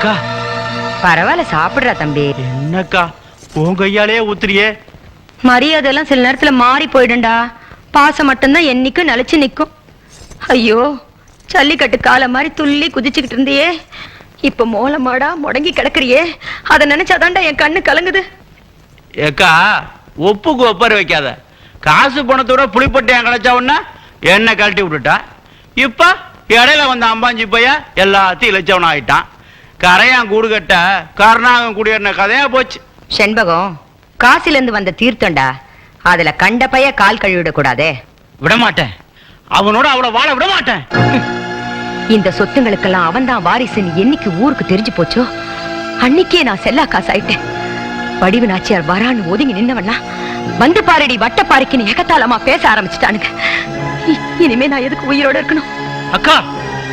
ஏக்கா பரவாயில்ல சாப்பிடுறா தம்பி. என்னக்கா? உன் கையாலே ஊத்துறியே. மரியாதை எல்லாம் சில நேரத்துல மாறி போயிடும்டா. பாசம் மட்டும்தான் என்னைக்கும் நிலைச்சு நிக்கும். ஐயோ ஜல்லிக்கட்டு காலை மாதிரி துள்ளி குதிச்சுக்கிட்டு இருந்தியே. இப்ப மோளமாடா முடங்கி கிடக்குறியே. அதை நினைச்சாதான்டா என் கண்ணு கலங்குது. ஏக்கா ஒப்புக்கு ஒப்பர் வைக்காத. காசு பணத்தோட புளிப்பட்டையன் கிடைச்சா உடனே என்ன கழட்டி விட்டுட்டா. இப்ப இடையில வந்த அம்பாஞ்சி பைய எல்லாத்தையும் இழைச்சவன் ஆயிட்டான் கரையான் கூடு கட்ட கருணாகம் குடியேறின கதையா போச்சு. செண்பகம் காசில இருந்து வந்த தீர்த்தம்டா. அதுல கண்ட பைய கால் கழுவிட கூடாதே விட மாட்டேன் அவனோட அவளை வாழ விட மாட்டேன் இந்த சொத்துங்களுக்கெல்லாம் அவன்தான் வாரிசுன்னு என்னைக்கு ஊருக்கு தெரிஞ்சு போச்சோ? அன்னைக்கே நான் செல்லா காசு ஆயிட்டேன் வடிவு நாச்சியார் வரான்னு ஒதுங்கி நின்னவனா வந்து பாரடி வட்டப்பாறைக்குன்னு எகத்தாளமா பேச ஆரம்பிச்சுட்டானுங்க. இ- இனிமே நான் எதுக்கு உயிரோட இருக்கணும்? அக்கா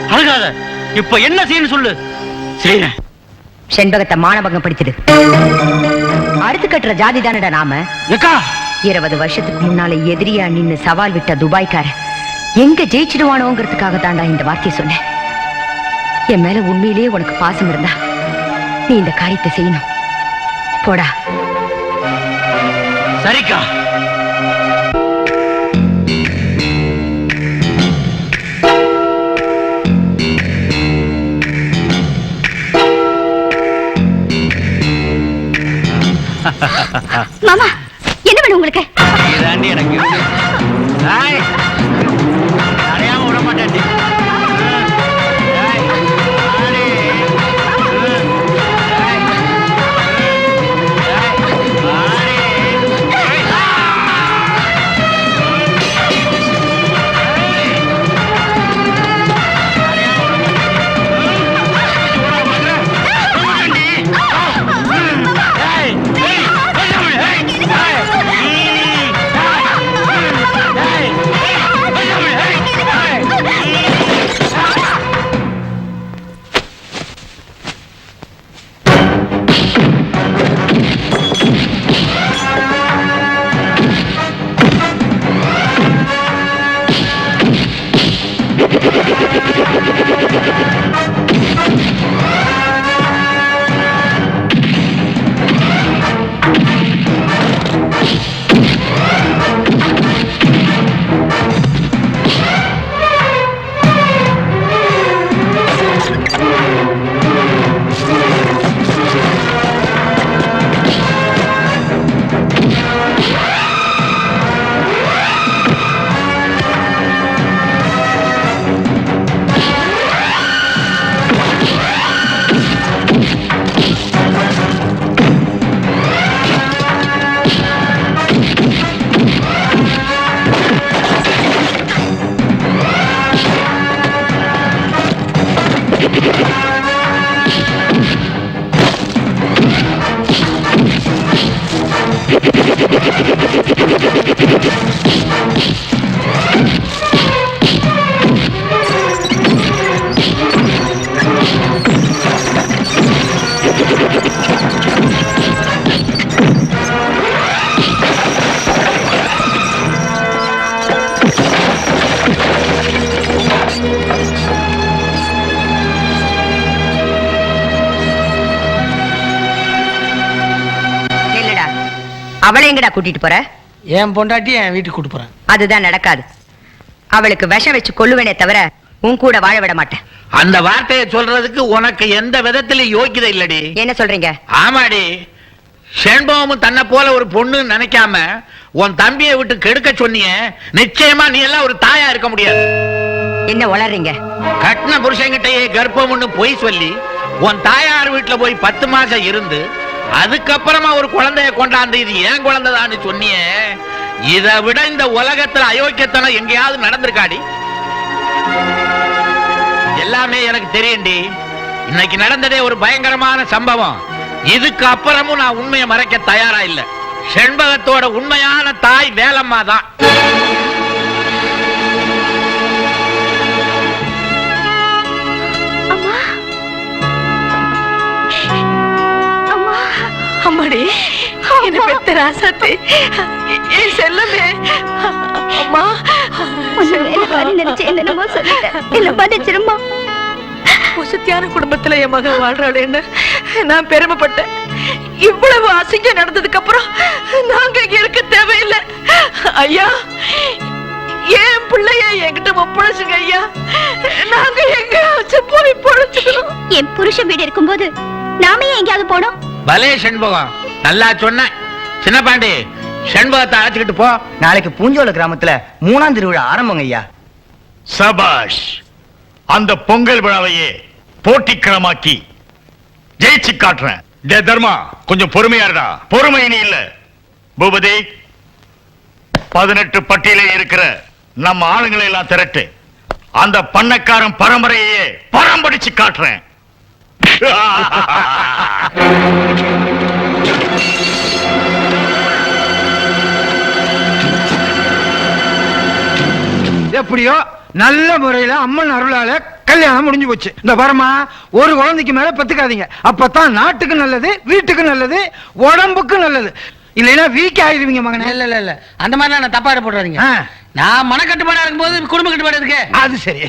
அழுகாத. இப்ப என்ன செய்யணும் சொல்லு. செண்பகத்தை மானபங்கம் படிச்சது அறுத்து கட்டுற ஜாதி தானடா நாம? இருபது வருஷத்துக்கு முன்னால எதிரியா நின்னு சவால் விட்ட துபாய்க்கார எங்க ஜெயிச்சிடுவானோங்கிறதுக்காக தாண்டா இந்த வார்த்தையை சொன்னேன். என் மேல உண்மையிலேயே உனக்கு பாசம் இருந்தா நீ இந்த காரியத்தை செய்யணும். போடா. சரிக்கா. மாமா என்ன வேணும் உங்களுக்கு? இதாண்டி எனக்கு அவளை எங்கடா கூட்டிட்டு போற? என் பொண்டாட்டி என் வீட்டுக்கு கூட்டு போறேன். அதுதான் நடக்காது. அவளுக்கு விஷம் வச்சு கொல்லுவேனே தவிர உன் கூட வாழ விட மாட்டேன். அந்த வார்த்தையை சொல்றதுக்கு உனக்கு எந்த விதத்துல யோக்கியதை இல்லடி. என்ன சொல்றீங்க? ஆமாடி. செண்பகமும் தன்னை போல ஒரு பொண்ணு நினைக்காம உன் தம்பியை விட்டு கெடுக்க சொன்னியே நிச்சயமா நீ எல்லாம் ஒரு தாயா இருக்க முடியாது. என்ன உளறீங்க? கட்டின புருஷன்கிட்டயே கர்ப்பம்னு பொய் சொல்லி உன் தாயார் வீட்டுல போய் பத்து மாசம் இருந்து அதுக்கப்புறமா ஒரு குழந்தைய கொண்டாந்து இது ஏன் குழந்தைதான்னு சொன்னியே? இதை விட இந்த உலகத்துல அயோக்கியத்தனம் எங்கேயாவது நடந்திருக்காடி? எல்லாமே எனக்கு தெரியும்டி. இன்னைக்கு நடந்ததே ஒரு பயங்கரமான சம்பவம். இதுக்கு அப்புறமும் நான் உண்மையை மறைக்க தயாரா இல்ல. செண்பகத்தோட உண்மையான தாய் வேலம்மா தான் அம்மாடி என்ன பெத்த ராசாத்தி. என் செல்லமே. அம்மா. என்னென்னமோ சொல்லிட்டேன். என்ன மன்னிச்சிருமா வசதியான குடும்பத்துல என் மகன் வாழ்றாளேன்னு நான் பெருமைப்பட்டேன். இவ்வளவு அசிங்கம் நடந்ததுக்கு அப்புறம் நாங்க இருக்க தேவையில்லை. ஐயா என் பிள்ளைய என்கிட்ட ஒப்படைச்சுங்க ஐயா. நாங்க எங்கேயாச்சும் போய் பொழைச்சுக்கிறோம் என் புருஷன் வீடு இருக்கும்போது நாம ஏன் எங்கேயாவது போனோம்? பலே செண்பகம் நல்லா சொன்ன. சின்ன பாண்டி செண்பகத்தை அழைச்சிக்கிட்டு போ. நாளைக்கு பூஞ்சோல கிராமத்துல மூணாம் திருவிழா ஆரம்பங்க ஐயா. சபாஷ் அந்த பொங்கல் விழாவையே போட்டிக்கிழமாக்கி ஜெயிச்சு காட்டுறேன். டே தர்மா கொஞ்சம் பொறுமையா இருடா. பொறுமை நீ இல்ல. பூபதி பதினெட்டு பட்டியல இருக்கிற நம்ம ஆளுங்களை எல்லாம் திரட்டு. அந்த பண்ணக்காரன் பரம்பரையே பரம்படிச்சு காட்டுறேன். எப்படியோ நல்ல முறையில அம்மன் அருளால கல்யாணம் முடிஞ்சு போச்சு. இந்த வரமா ஒரு குழந்தைக்கு மேல பெத்துக்காதீங்க. அப்பதான் நாட்டுக்கு நல்லது வீட்டுக்கு நல்லது உடம்புக்கு நல்லது. இல்லைன்னா வீக் ஆயிடுவீங்க மகனே. இல்ல இல்ல இல்ல. அந்த மாதிரி நான் தப்பா போடுறாதீங்க நான் மனக்கட்டுப்பாடா இருக்கும்போது குடும்ப கட்டுப்பாடு இருக்கு அது சரி.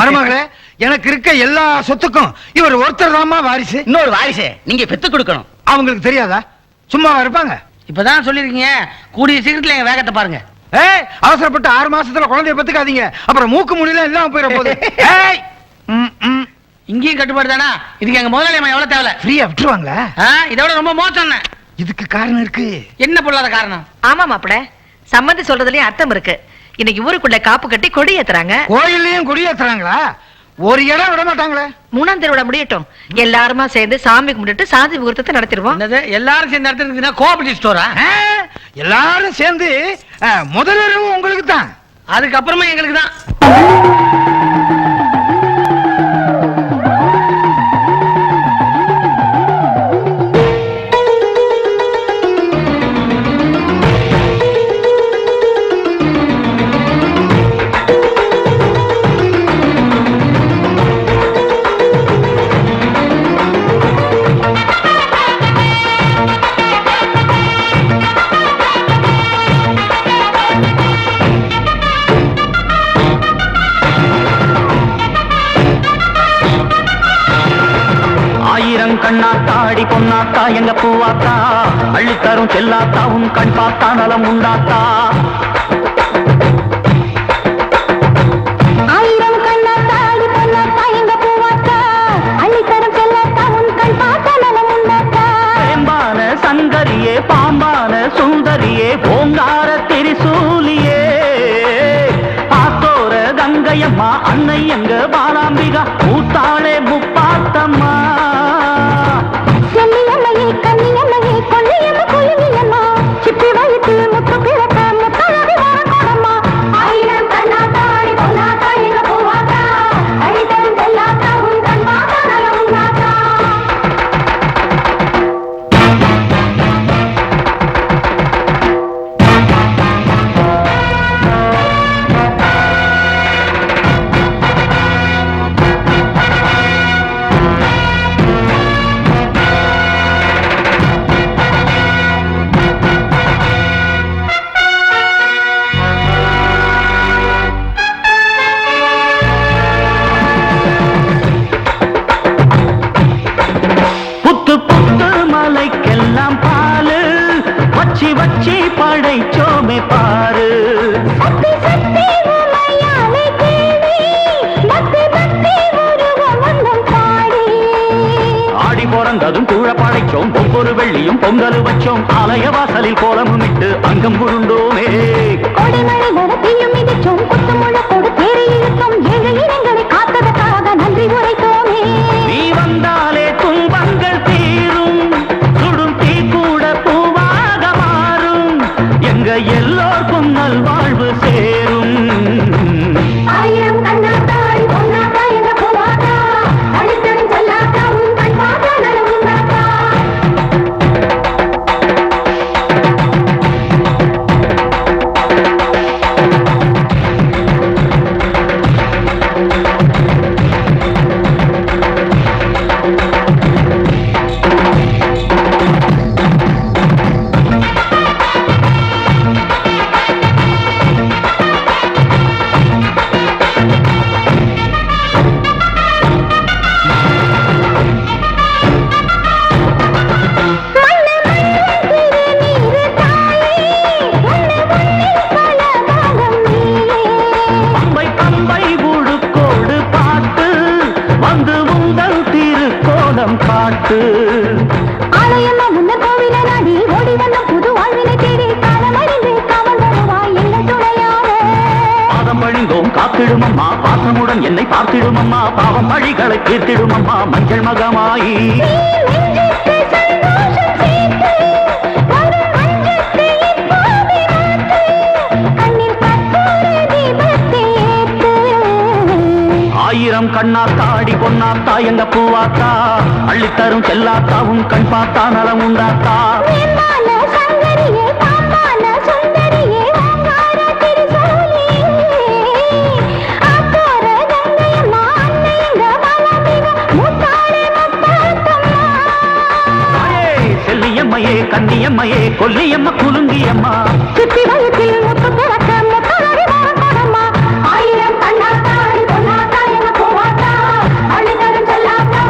மருமகளே எனக்கு இருக்க எல்லா சொத்துக்கும் இவர் ஒருத்தர் தாமா வாரிசு. இன்னொரு வாரிசு. நீங்க பெத்து கொடுக்கணும். அவங்களுக்கு தெரியாதா? சும்மாவா இருப்பாங்க? இப்பதான் சொல்லிருக்கீங்க கூடிய சீக்கிரத்துல எங்க வேகத்தை பாருங்க. ஏய் அவசரப்பட்டு ஆறு மாசத்துல குழந்தைய பெத்துக்காதீங்க. அப்புறம் மூக்கு முடியல இல்லாம போயிட போகுது. ஏய் ம், ம். இங்கேயும் கட்டுப்பாடு தானா? இதுக்கு எங்க முதலாளி அம்மா எவ்வளவு தேவை? ஃப்ரீயா விட்டுருவாங்களா? இதோட ரொம்ப மோசம் இதுக்கு காரணம் இருக்கு. என்ன பொருளாத காரணம்? ஆமா மாப்பிள சம்மந்தி சொல்றதுலயும் அர்த்தம் இருக்கு. இன்னைக்கு ஊருக்குள்ள காப்பு கட்டி கொடி ஏத்துறாங்க கோயில்லையும் கொடியேத்துறாங்களா? ஒரு இடம் விட மாட்டாங்களே. மூணாம் திருவிழா முடியட்டும். எல்லாருமா சேர்ந்து சாமி கும்பிட்டுட்டு சாந்தி முகூர்த்தத்தை நடத்திடுவோம். எல்லாரும் சேர்ந்து நடத்துறதுன்னா கோஆபரேட்டிவ் ஸ்டோரா? எல்லாரும் சேர்ந்து முதலிரவு உங்களுக்கு தான் அதுக்கப்புறமா எங்களுக்கு தான் அள்ளித்தரும் செல்லாத்தாவும் கண் பார்த்தா நலம் உண்டாத்தா? ஒவ்வொரு பொங்கல் வச்சோம். ஆலய வாசலில் கோலமும் இட்டு அங்கம் புருண்டோமே கொடிமணி நடத்தியும் மிதிச்சோம். குத்து முழக்கோடு தேரை இழுத்தோம். ஏழு இடங்களை காத்ததற்காக நன்றி உரைத்து பாசமுடன் என்னை பார்த்திடுமம்மா பாவம் பழிகளை தீர்த்திடும் மஞ்சள் மகமாயி. ஆயிரம் கண்ணா தாடி பொன்னாத்தா எங்க பூவாத்தா அள்ளித்தரும் செல்லாத்தாவும் கண் பார்த்தா நலம் உண்டாத்தா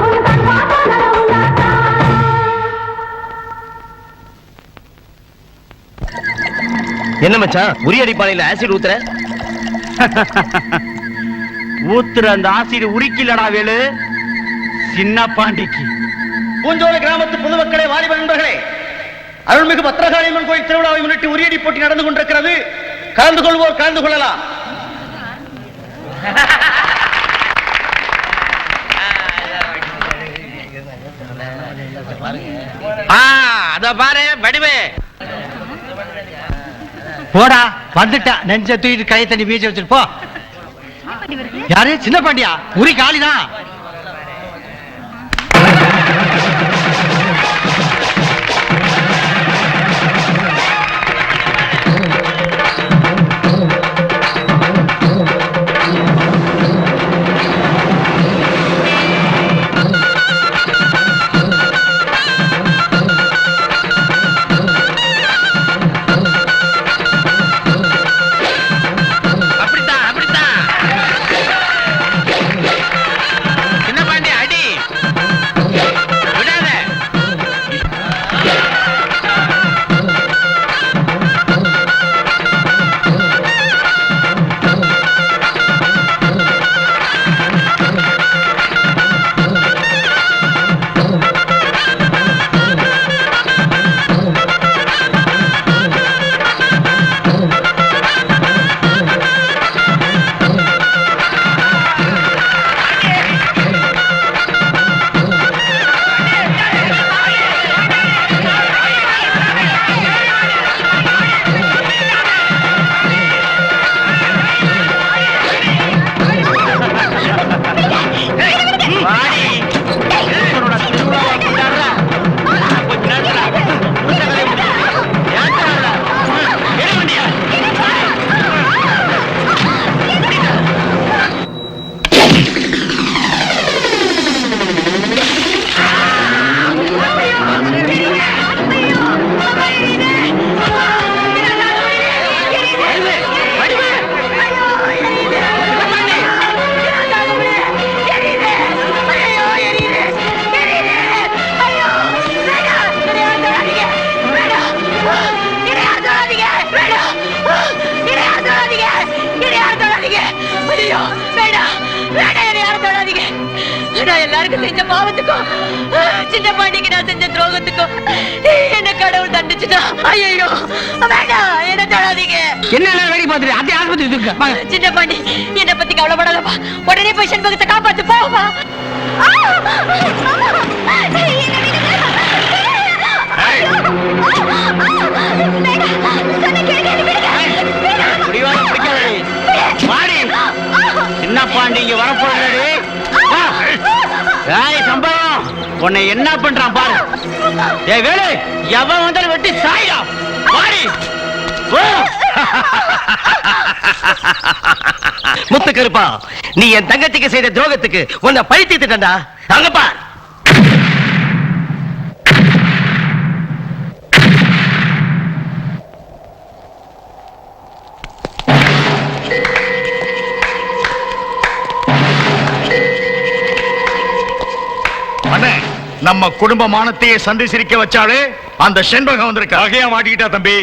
உன் கண் பார்த்தா நலம் உண்டாத்தா. என்ன மச்சான் உரியடி பானையில ஆசிட் ஊத்துற? ஊத்துற அந்த ஆசிடு உரிக்கலடா வேலு. சின்ன பாண்டிக்கு பூஞ்சோலை கிராமத்து பொதுமக்களே வாலிப நண்பர்களே அருள்மிகு பத்திரகாளியம்மன் கோயில் திருவிழாவை முன்னிட்டு உரியடி போட்டி நடந்து கொண்டிருக்கிறது. கலந்து கொள்வோர் கலந்து கொள்ளலாம். அத பாரு வடிவே. போடா வந்துட்டா. நெஞ்ச தூக்கிட்டு கை தண்ணி பீச்சு வச்சுட்டு போ. யாரு? சின்ன பாண்டியா? உரி காலிதான் எல்லாருக்கும் செஞ்ச பாவத்துக்கும் சின்ன பாண்டிக்கு நான் செஞ்ச துரோகத்துக்கும் என்ன கடவுள் தண்டிச்சுட்டா? ஐயோ வேண்டாம் என்ன தொடாதீங்க. என்ன வேடி பார்த்துட்டு? அதே ஆஸ்பத்திரி வாங்க. சின்ன பாண்டி என்ன பத்தி கவலைப்படாதப்பா. உடனே போய் செண்பகத்தை காப்பாத்து போவா. முடிவாக பிடிக்காதடி. வாடி. சின்ன பாண்டி இங்க வரப்போறடி ஏய் சம்பவம் உன்னை என்ன பண்றான் பாரு. ஏய் வேலு எவன் வந்தாலும் வெட்டி சாயா வாடி. முத்து கருப்பா நீ என் தங்கச்சிக்கு செய்த துரோகத்துக்கு உன்னை பழி தீர்த்துட்டா அங்க பார். நம்ம குடும்ப மானத்தையே சந்தி சிரிக்க வச்சாலே அந்த செண்பகம் வந்திருக்க. அகையா மாட்டிக்கிட்டா தம்பி.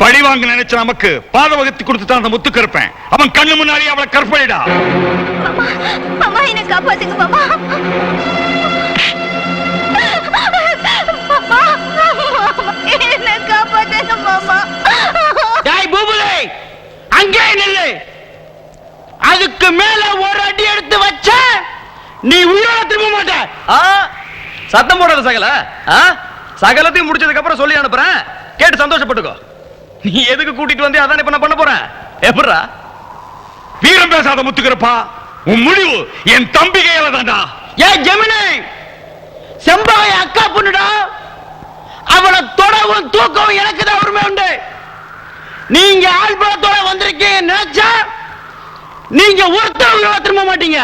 பழி வாங்க நினைச்ச நமக்கு பாத வகுத்து கொடுத்துட்டான் அந்த முத்துக்கருப்பேன் அவன் கண்ணு முன்னாடி அவளை கற்பழிடா. மாமா என்ன காப்பாத்துங்க மாமா. அங்கே நில்லு. அதுக்கு மேல ஒரு அடி எடுத்து வச்ச நீ உயிரோட திரும்ப மாட்ட. சத்தம் போடாத சகல. சகலத்தையும் முடிச்சதுக்கு அப்புறம் சொல்லி அனுப்புறேன். கேட்டு சந்தோஷப்பட்டுக்கோ. நீ எதுக்கு கூட்டிட்டு வந்து அதான் இப்ப பண்ண போறேன்? எப்படா வீரம் பேசாத முத்துக்கிறப்பா. உன் முடிவு என் தம்பி கையில தாண்டா ஏ ஜெமினி! செம்பகை அக்கா பொண்ணுடா. அவளை தொடவும் தூக்கவும் எனக்கு தான் உரிமை உண்டு. நீங்க ஆள்பலத்தோட வந்திருக்கீங்க நினைச்சா நீங்க ஒருத்தர் திரும்ப மாட்டீங்க.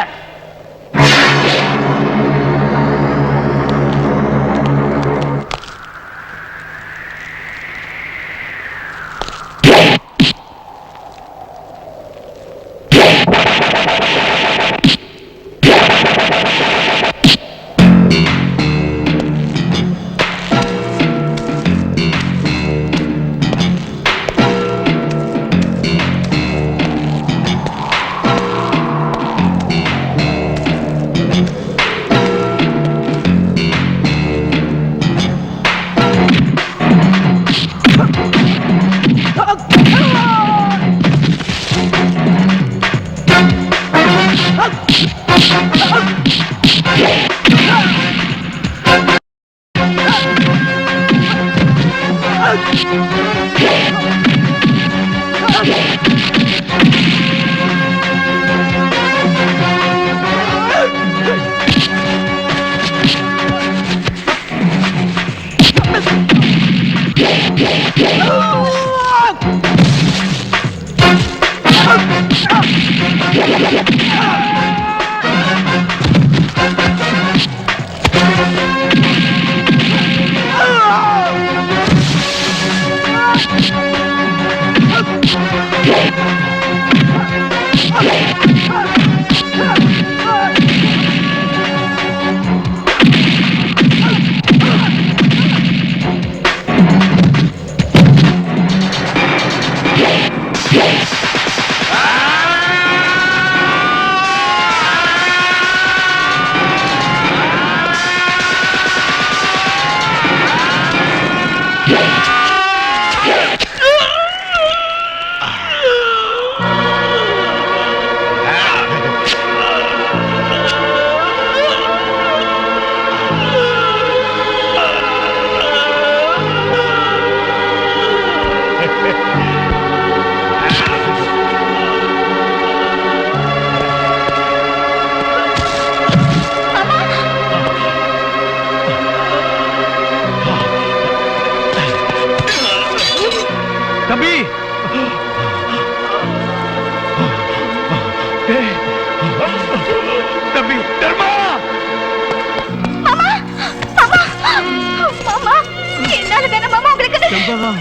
செம்பகம்.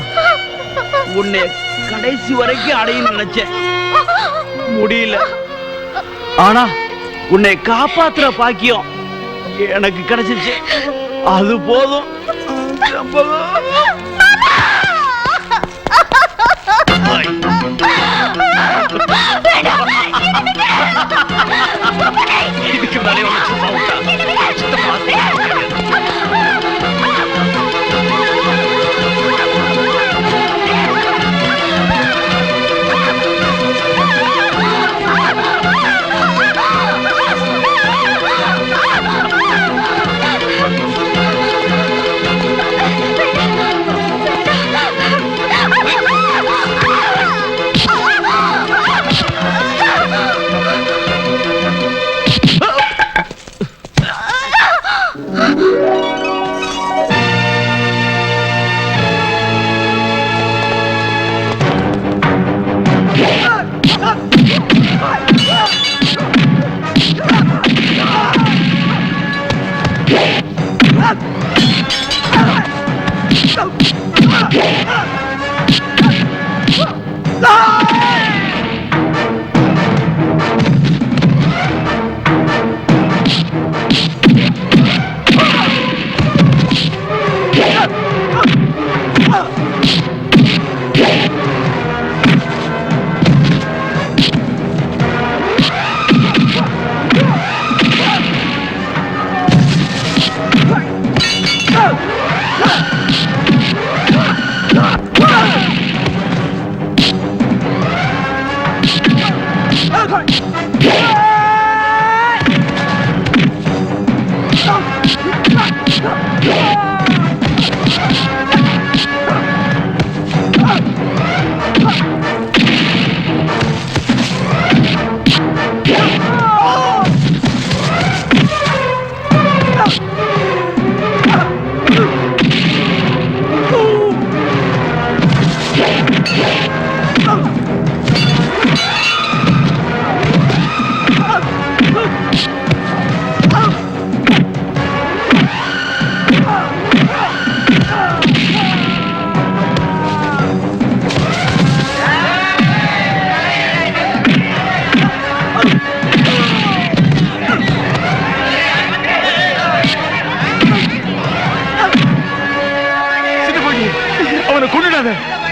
உன்னை கடைசி வரைக்கும் அடையும் நினைச்சேன். முடியல. ஆனா உன்னை காப்பாத்துற பாக்கியம் எனக்கு கிடைச்சிருச்சு அது போதும். இதுக்கு மேலே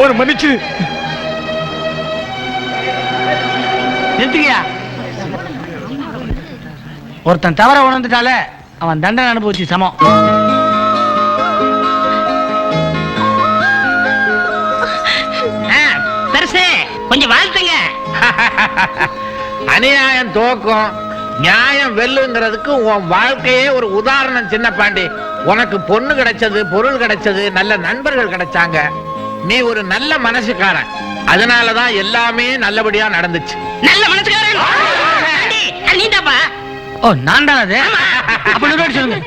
ஒரு மன்னிச்சு. நிறுத்துக்கியா? ஒருத்தன் தவற உணர்ந்துட்டாலே அவன் தண்டனை அனுபவிச்சு சமம். பெருசு கொஞ்சம் வாழ்த்துங்க. அநியாயம் தோக்கும் நியாயம் வெல்லுங்கிறதுக்கு உன் வாழ்க்கையே ஒரு உதாரணம் சின்ன பாண்டி. உனக்கு பொண்ணு கிடைச்சது பொருள் கிடைச்சது நல்ல நண்பர்கள் கிடைச்சாங்க. நீ ஒரு நல்ல மனசுக்காரன். அதனாலதான் எல்லாமே நல்லபடியா நடந்துச்சு. நல்ல மனசுக்காரன்? நீதாப்பா ஓ நான் தான் அது? அப்ப சொல்லுங்க.